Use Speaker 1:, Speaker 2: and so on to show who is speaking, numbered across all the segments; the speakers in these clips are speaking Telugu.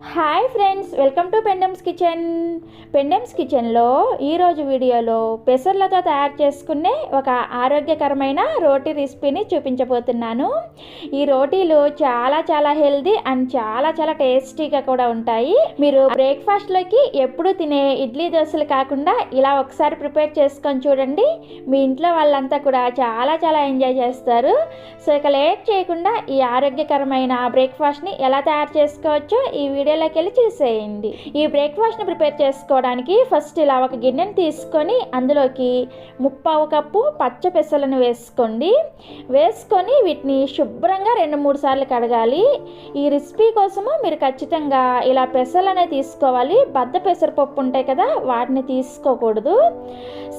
Speaker 1: Hi friends welcome to Pendem's kitchen. Pendem's కిచెన్లో ఈరోజు వీడియోలో పెసర్లతో తయారు చేసుకునే ఒక ఆరోగ్యకరమైన రోటీ రెసిపీని చూపించబోతున్నాను. ఈ రోటీలు చాలా చాలా హెల్దీ అండ్ చాలా చాలా టేస్టీగా కూడా ఉంటాయి. మీరు బ్రేక్ఫాస్ట్లోకి ఎప్పుడు తినే ఇడ్లీ దోశలు కాకుండా ఇలా ఒకసారి ప్రిపేర్ చేసుకొని చూడండి. మీ ఇంట్లో వాళ్ళంతా కూడా చాలా చాలా ఎంజాయ్ చేస్తారు. సో ఇక లేట్ చేయకుండా ఈ ఆరోగ్యకరమైన బ్రేక్ఫాస్ట్ని ఎలా తయారు చేసుకోవచ్చో ఈ వీడియోలోకి వెళ్ళి చూసేయండి. ఈ బ్రేక్ఫాస్ట్ని ప్రిపేర్ చేసుకోవడానికి ఫస్ట్ ఇలా ఒక గిన్నెని తీసుకొని అందులోకి ముప్పావు కప్పు పచ్చ పెసలను వేసుకోండి. వేసుకొని వీటిని శుభ్రంగా రెండు మూడు సార్లు కడగాలి. ఈ రెసిపీ కోసము మీరు ఖచ్చితంగా ఇలా పెసలనే తీసుకోవాలి. బద్ద పెసరపప్పు ఉంటాయి కదా వాటిని తీసుకోకూడదు.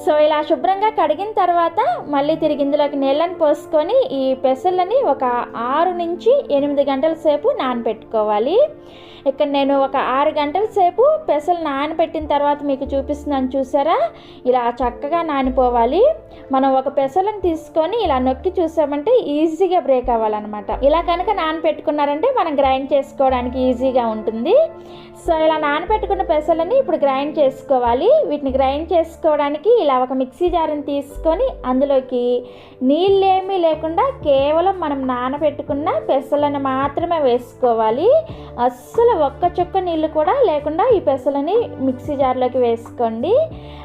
Speaker 1: సో ఇలా శుభ్రంగా కడిగిన తర్వాత మళ్ళీ తిరిగి ఇందులోకి నీళ్ళని పోసుకొని ఈ పెసలని ఒక ఆరు నుంచి ఎనిమిది గంటల సేపు నానబెట్టుకోవాలి. ఇక్కడ నేను ఒక ఆరు గంటల సేపు పెసలు నానబెట్టిన తర్వాత మీకు చూపిస్తున్నాను చూసారా? ఇలా చక్కగా నానిపోవాలి. మనం ఒక పెసలను తీసుకొని ఇలా నొక్కి చూసామంటే ఈజీగా బ్రేక్ అవ్వాలన్నమాట. ఇలా కనుక నానబెట్టుకున్నారంటే మనం గ్రైండ్ చేసుకోవడానికి ఈజీగా ఉంటుంది. సో ఇలా నానబెట్టుకున్న పెసలని ఇప్పుడు గ్రైండ్ చేసుకోవాలి. వీటిని గ్రైండ్ చేసుకోవడానికి ఇలా ఒక మిక్సీ జార్ని తీసుకొని అందులోకి నీళ్ళేమీ లేకుండా కేవలం మనం నానబెట్టుకున్న పెసలను మాత్రమే వేసుకోవాలి. అస్సలు ఒక్క చుక్క నీళ్ళు కూడా లేకుండా ఈ పెసలని మిక్సీ జార్లోకి వేసుకోండి.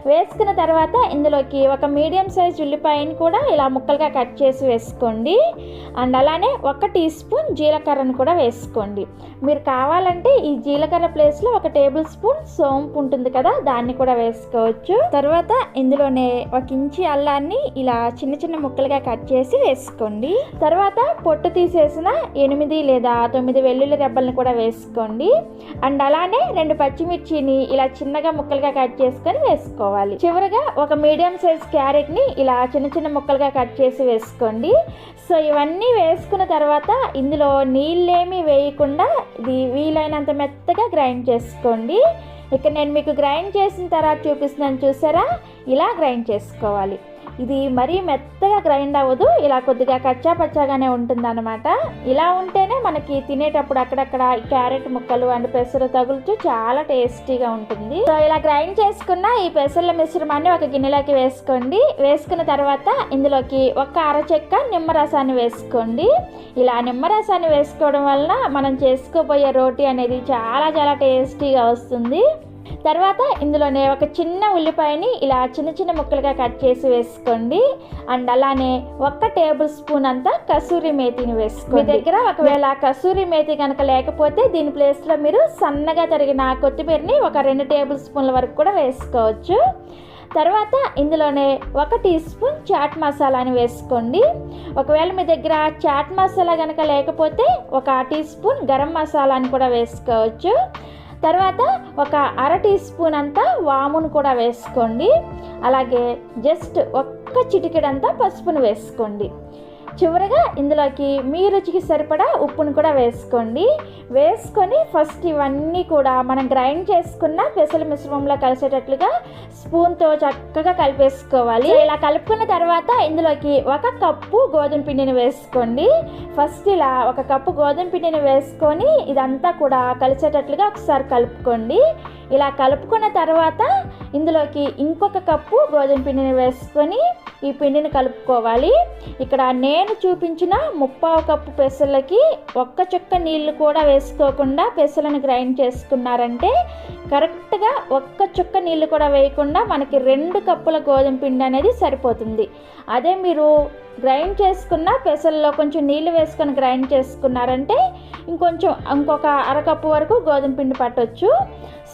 Speaker 1: వేసుకున్న తర్వాత ఇందులోకి ఒక మీడియం సైజ్ ఉల్లిపాయని కూడా ఇలా ముక్కలుగా కట్ చేసి వేసుకోండి. అండ్ అలానే ఒక టీ స్పూన్ జీలకర్రను కూడా వేసుకోండి. మీరు కావాలంటే ఈ జీలకర్ర ప్లేస్లో ఒక టేబుల్ స్పూన్ సోంపు ఉంటుంది కదా దాన్ని కూడా వేసుకోవచ్చు. తర్వాత ఇందులోనే ఒక ఇంచి అల్లాన్ని ఇలా చిన్న చిన్న ముక్కలుగా కట్ చేసి వేసుకోండి. తర్వాత పొట్టు తీసేసిన ఎనిమిది లేదా తొమ్మిది వెల్లుల్లి రెబ్బల్ని కూడా వేసుకోండి. అండ్ అలానే రెండు పచ్చిమిర్చిని ఇలా చిన్నగా ముక్కలుగా కట్ చేసుకొని వేసుకోవాలి. చివరగా ఒక మీడియం సైజ్ క్యారెట్ని ఇలా చిన్న చిన్న ముక్కలుగా కట్ చేసి వేసుకోండి. సో ఇవన్నీ వేసుకున్న తర్వాత ఇందులో నీళ్ళేమీ వేయకుండా ఇది వీలైనంత మెత్తగా గ్రైండ్ చేసుకోండి. ఇక్కడ నేను మీకు గ్రైండ్ చేసిన తర్వాత చూపిస్తున్నాను చూసారా? ఇలా గ్రైండ్ చేసుకోవాలి. ఇది మరీ మెత్తగా గ్రైండ్ అవ్వదు ఇలా కొద్దిగా కచ్చా పచ్చాగానే ఉంటుందన్నమాట. ఇలా ఉంటేనే మనకి తినేటప్పుడు అక్కడక్కడ క్యారెట్ ముక్కలు అండ్ పెసరు తగులుతూ చాలా టేస్టీగా ఉంటుంది. సో ఇలా గ్రైండ్ చేసుకున్న ఈ పెసర్ల మిశ్రమాన్ని ఒక గిన్నెలోకి వేసుకోండి. వేసుకున్న తర్వాత ఇందులోకి ఒక అరచెక్క నిమ్మరసాన్ని వేసుకోండి. ఇలా నిమ్మరసాన్ని వేసుకోవడం వలన మనం చేసుకోబోయే రోటీ అనేది చాలా చాలా టేస్టీగా వస్తుంది. తర్వాత ఇందులోనే ఒక చిన్న ఉల్లిపాయని ఇలా చిన్న చిన్న ముక్కలుగా కట్ చేసి వేసుకోండి. అండ్ అలానే ఒక్క టేబుల్ స్పూన్ అంతా కసూరి మేతిని వేసుకోండి. మీ దగ్గర ఒకవేళ కసూరి మేతి కనుక లేకపోతే దీని ప్లేస్లో మీరు సన్నగా తరిగిన కొత్తిమీరని ఒక రెండు టేబుల్ స్పూన్ల వరకు కూడా వేసుకోవచ్చు. తర్వాత ఇందులోనే ఒక టీ స్పూన్ చాట్ మసాలాని వేసుకోండి. ఒకవేళ మీ దగ్గర చాట్ మసాలా కనుక లేకపోతే ఒక టీ స్పూన్ గరం మసాలాని కూడా వేసుకోవచ్చు. తర్వాత ఒక అర టీ స్పూన్ అంతా వామును కూడా వేసుకోండి. అలాగే జస్ట్ ఒక్క చిటికెడంతా పసుపును వేసుకోండి. చివరగా ఇందులోకి మీ రుచికి సరిపడా ఉప్పును కూడా వేసుకోండి. వేసుకొని ఫస్ట్ ఇవన్నీ కూడా మనం గ్రైండ్ చేసుకున్న పెసలు మిశ్రమంలో కలిసేటట్లుగా స్పూన్తో చక్కగా కలిపేసుకోవాలి. ఇలా కలుపుకున్న తర్వాత ఇందులోకి ఒక కప్పు గోధుమ పిండిని వేసుకోండి. ఫస్ట్ ఇలా ఒక కప్పు గోధుమ పిండిని వేసుకొని ఇదంతా కూడా కలిసేటట్లుగా ఒకసారి కలుపుకోండి. ఇలా కలుపుకున్న తర్వాత ఇందులోకి ఇంకొక కప్పు గోధుమ పిండిని వేసుకొని ఈ పిండిని కలుపుకోవాలి. ఇక్కడ నేను చూపించిన ముప్పావు కప్పు పెసలకి ఒక్క చుక్క నీళ్ళు కూడా వేసుకోకుండా పెసలను గ్రైండ్ చేసుకున్నారంటే కరెక్ట్గా ఒక్క చుక్క నీళ్ళు కూడా వేయకుండా మనకి రెండు కప్పుల గోధుమ పిండి అనేది సరిపోతుంది. అదే మీరు గ్రైండ్ చేసుకున్న పెసల్లో కొంచెం నీళ్ళు వేసుకొని గ్రైండ్ చేసుకున్నారంటే ఇంకొంచెం ఇంకొక అరకప్పు వరకు గోధుమ పిండి పట్టొచ్చు.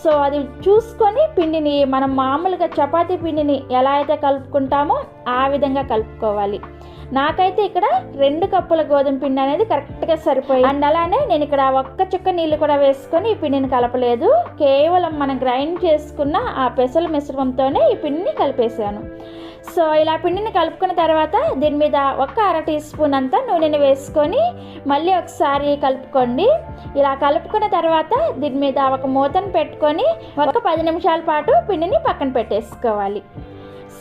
Speaker 1: సో అది చూసుకొని పిండిని మనం మామూలుగా చపాతీ పిండిని ఎలా అయితే కలుపుకుంటామో ఆ విధంగా కలుపుకోవాలి. నాకైతే ఇక్కడ రెండు కప్పుల గోధుమ పిండి అనేది కరెక్ట్గా సరిపోయి అండ్ అలానే నేను ఇక్కడ ఒక్క చుక్క నీళ్ళు కూడా వేసుకొని ఈ పిండిని కలపలేదు. కేవలం మనం గ్రైండ్ చేసుకున్న ఆ పెసల మిశ్రమంతోనే ఈ పిండిని కలిపేసాను సో ఇలా పిండిని కలుపుకున్న తర్వాత దీని మీద ఒక అర టీ స్పూన్ అంతా నూనెని వేసుకొని మళ్ళీ ఒకసారి కలుపుకోండి. ఇలా కలుపుకున్న తర్వాత దీని మీద ఒక మూతను పెట్టుకొని ఒక పది నిమిషాల పాటు పిండిని పక్కన పెట్టేసుకోవాలి.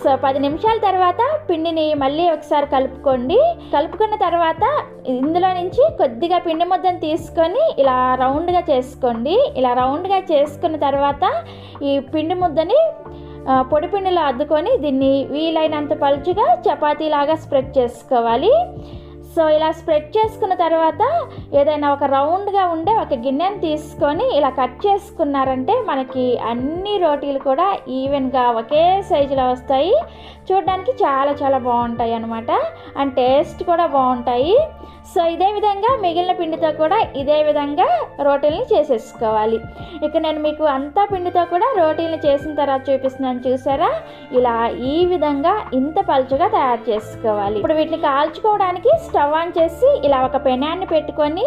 Speaker 1: సో పది నిమిషాల తర్వాత పిండిని మళ్ళీ ఒకసారి కలుపుకోండి. కలుపుకున్న తర్వాత ఇందులో నుంచి కొద్దిగా పిండి ముద్దను తీసుకొని ఇలా రౌండ్గా చేసుకోండి. ఇలా రౌండ్గా చేసుకున్న తర్వాత ఈ పిండి ముద్దని పొడిపిండిలో అద్దుకొని దీన్ని వీలైనంత పలుచుగా చపాతీలాగా స్ప్రెడ్ చేసుకోవాలి. సో ఇలా స్ప్రెడ్ చేసుకున్న తర్వాత ఏదైనా ఒక రౌండ్గా ఉండే ఒక గిన్నెను తీసుకొని ఇలా కట్ చేసుకున్నారంటే మనకి అన్ని రోటీలు కూడా ఈవెన్గా ఒకే సైజులో వస్తాయి. చూడడానికి చాలా చాలా బాగుంటాయి అనమాట అండ్ టేస్ట్ కూడా బాగుంటాయి. సో ఇదే విధంగా మిగిలిన పిండితో కూడా ఇదే విధంగా రోటీల్ని చేసేసుకోవాలి. ఇక నేను మీకు అంతా పిండితో కూడా రోటీల్ని చేసిన తర్వాత చూపిస్తున్నాను చూసారా? ఇలా ఈ విధంగా ఇంత పలుచగా తయారు చేసుకోవాలి. ఇప్పుడు వీటిని కాల్చుకోవడానికి స్టవ్ ఆన్ చేసి ఇలా ఒక పెనాన్ని పెట్టుకొని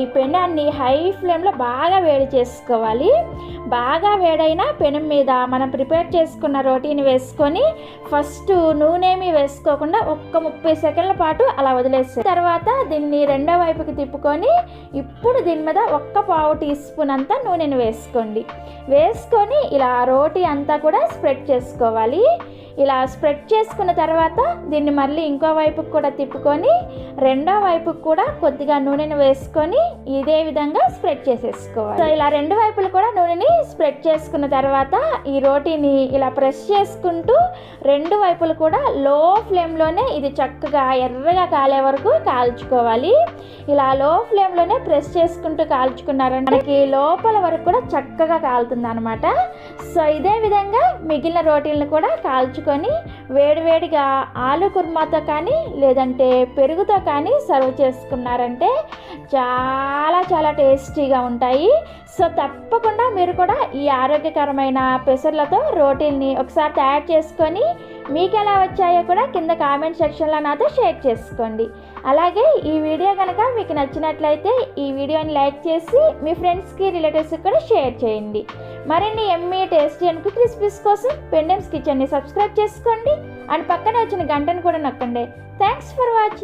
Speaker 1: ఈ పెనాన్ని హై ఫ్లేమ్లో బాగా వేడి చేసుకోవాలి. బాగా వేడైన పెనం మీద మనం ప్రిపేర్ చేసుకున్న రోటీని వేసుకొని ఫస్ట్ నూనెమి వేసుకోకుండా ఒక్క ముప్పై సెకండ్ల పాటు అలా వదిలేస్తాం తర్వాత దీన్ని రెండో వైపుకి తిప్పుకొని ఇప్పుడు దీని మీద ఒక్క పావు టీ స్పూన్ అంతా నూనెను వేసుకోండి. వేసుకొని ఇలా రోటీ అంతా కూడా స్ప్రెడ్ చేసుకోవాలి. ఇలా స్ప్రెడ్ చేసుకున్న తర్వాత దీన్ని మళ్ళీ ఇంకో వైపుకి కూడా తిప్పుకొని రెండో వైపుకి కూడా కొద్దిగా నూనెను వేసుకొని ఇదే విధంగా స్ప్రెడ్ చేసేసుకోవాలి. సో ఇలా రెండు వైపులు కూడా నూనెని స్ప్రెడ్ చేసుకున్న తర్వాత ఈ రోటీని ఇలా ప్రెస్ చేసుకుంటూ రెండు వైపులు కూడా లో ఫ్లేమ్లోనే ఇది చక్కగా ఎర్రగా కాలే వరకు కాల్చుకోవాలి. ఇలా లో ఫ్లేమ్లోనే ప్రెస్ చేసుకుంటూ కాల్చుకున్నారంటే మనకి లోపల వరకు కూడా చక్కగా కాలుతుంది అనమాట సో ఇదే విధంగా మిగిలిన రోటీలను కూడా కాల్చుకొని వేడివేడిగా ఆలు కుర్మాతో కానీ లేదంటే పెరుగుతో కానీ సర్వ్ చేసుకున్నారంటే చాలా చాలా టేస్టీగా ఉంటాయి. సో తప్పకుండా మీరు కూడా ఈ ఆరోగ్యకరమైన పెసర్లతో రోటీల్ని ఒకసారి తయారు చేసుకొని మీకు ఎలా వచ్చాయో కూడా కింద కామెంట్ సెక్షన్లో నాతో షేర్ చేసుకోండి. అలాగే ఈ వీడియో కనుక మీకు నచ్చినట్లయితే ఈ వీడియోని లైక్ చేసి మీ ఫ్రెండ్స్కి రిలేటివ్స్కి కూడా షేర్ చేయండి. మరిన్ని yummy tasty and quick recipes కోసం పెండెమ్స్ కిచెన్ని సబ్స్క్రైబ్ చేసుకోండి. అండ్ పక్కనే వచ్చిన గంటను కూడా నొక్కండి. Thanks for watching